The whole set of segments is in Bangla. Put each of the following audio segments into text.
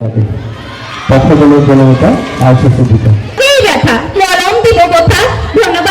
কথা বলে বলে ওটা আইসিসি দিতে এই ব্যথা? মলম দিব ধন্যবাদ।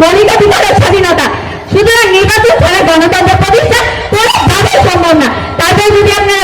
মৌলিকাধিকারের স্বাধীনতা। সুতরাং নির্বাচন ছাড়া গণতন্ত্র প্রতিষ্ঠা কোনোভাবে সম্ভব না। তারপরে যদি আপনারা